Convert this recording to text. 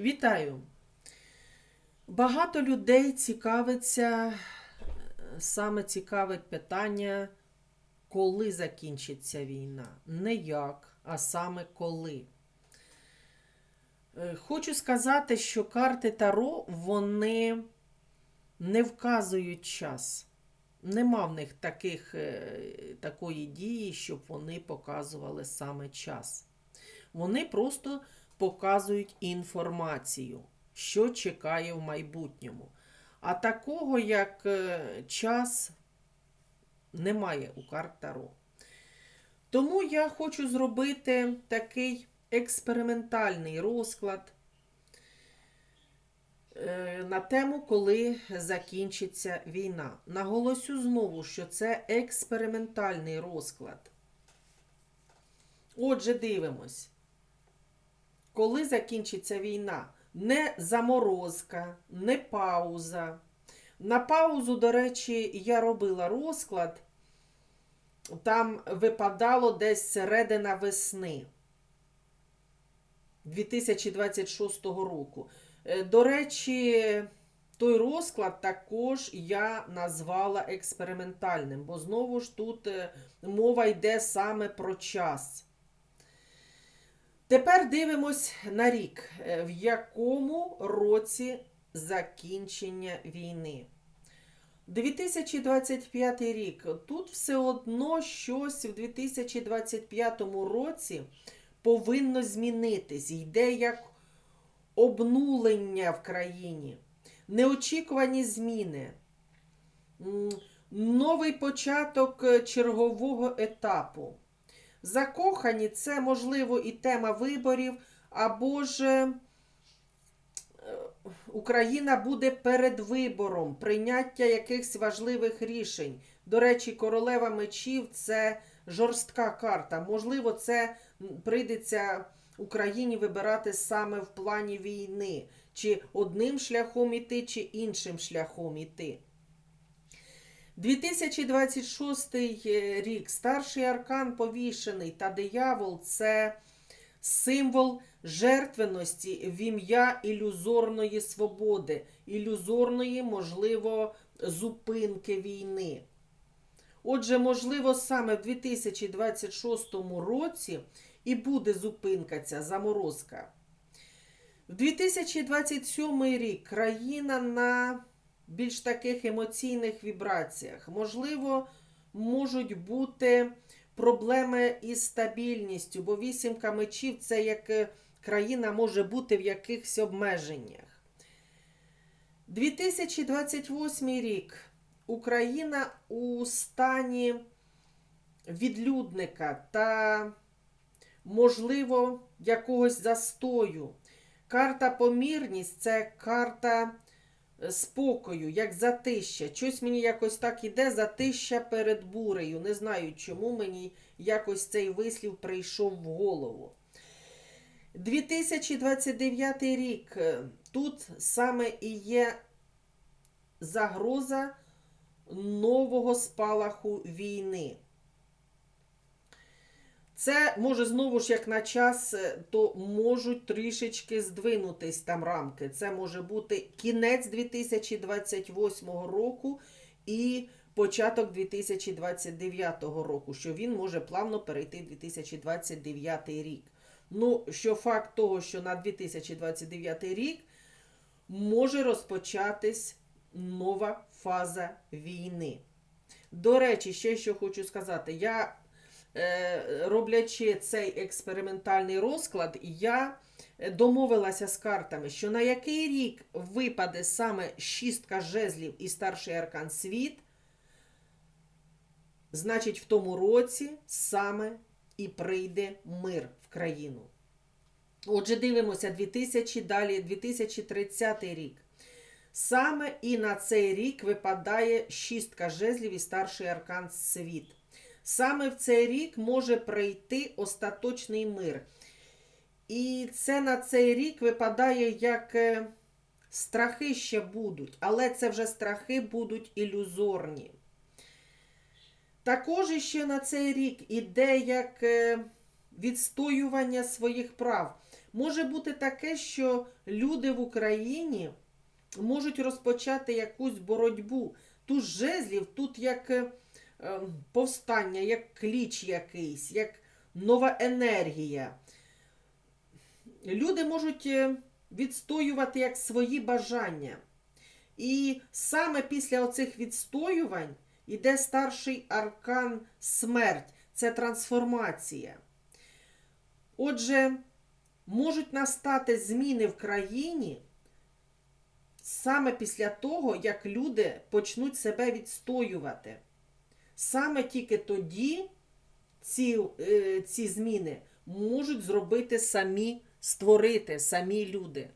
Вітаю! Багато людей цікавиться, саме цікавить питання, коли закінчиться війна. Не як, а саме коли. Е, Хочу сказати, що карти Таро вони не вказують час. Нема в них таких, е, такої дії, щоб вони показували саме час. Вони просто показують інформацію, що чекає в майбутньому. А такого, як е, час, немає у карт Таро. Тому я хочу зробити такий експериментальний розклад е, на тему, коли закінчиться війна. Наголосю знову, що це експериментальний розклад. Отже, дивимось коли закінчиться війна. Не заморозка, не пауза. На паузу, до речі, я робила розклад. Там випадало десь середина весни 2026 року. Е, До речі, той розклад також я назвала експериментальним, бо знову ж тут е, мова йде саме про час. Тепер дивимось на рік, е, в якому році закінчення війни. 2025 рік. Тут все одно щось в 2025 році повинно змінитись. Йде як обнулення в країні, неочікувані зміни, новий початок е, чергового етапу. Закохані це, можливо, і тема виборів, або ж е, Україна буде перед вибором прийняття якихось важливих рішень. До речі, королева мечів це жорстка карта. Можливо, це прийдеться Україні вибирати саме в плані війни, чи одним шляхом іти, чи іншим шляхом іти. 2026 рік старший аркан повішений та диявол це символ жертвеності в ім'я ілюзорної свободи, ілюзорної, можливо, зупинки війни. Отже, можливо, саме в 2026 році і буде зупинка ця заморозка. В 2027 рік країна на більш таких емоційних вібраціях. Можливо, можуть бути проблеми із стабільністю, бо вісімка мечів це як е, країна може бути в якихось обмеженнях. 2028 рік Україна у стані відлюдника та, можливо, якогось застою. Карта помірність це карта спокою, як затища. Щось мені якось так іде затища перед бурею. Не знаю, чому мені якось цей вислів прийшов в голову. 2029 рік. Тут саме і є загроза нового спалаху війни. Це може знову ж як на час, е, то можуть трішечки здвинутись там рамки. Це може бути кінець 2028 року і початок 2029 року, що він може плавно перейти в 2029 рік. Ну, що факт того, що на 2029 рік може розпочатись нова фаза війни. До речі, ще що хочу сказати, я роблячи цей експериментальний розклад, я домовилася з картами, що на який рік випаде саме шістка жезлів і старший аркан світ, значить, в тому році саме і прийде мир в країну. Отже, дивимося 2000, далі 2030 рік. Саме і на цей рік випадає шістка жезлів і старший аркан світ. Саме в цей рік може прийти остаточний мир. І це на цей рік випадає, як е, страхи ще будуть, але це вже страхи будуть ілюзорні. Також ще на цей рік іде як е, відстоювання своїх прав. Може бути таке, що люди в Україні можуть розпочати якусь боротьбу. Тут жезлів, тут як е, повстання, як кліч якийсь, як нова енергія. Люди можуть е, відстоювати як свої бажання. І саме після оцих відстоювань іде старший аркан смерть. Це трансформація. Отже, можуть настати зміни в країні саме після того, як люди почнуть себе відстоювати. Саме тільки тоді ці, е, ці зміни можуть зробити самі, створити самі люди.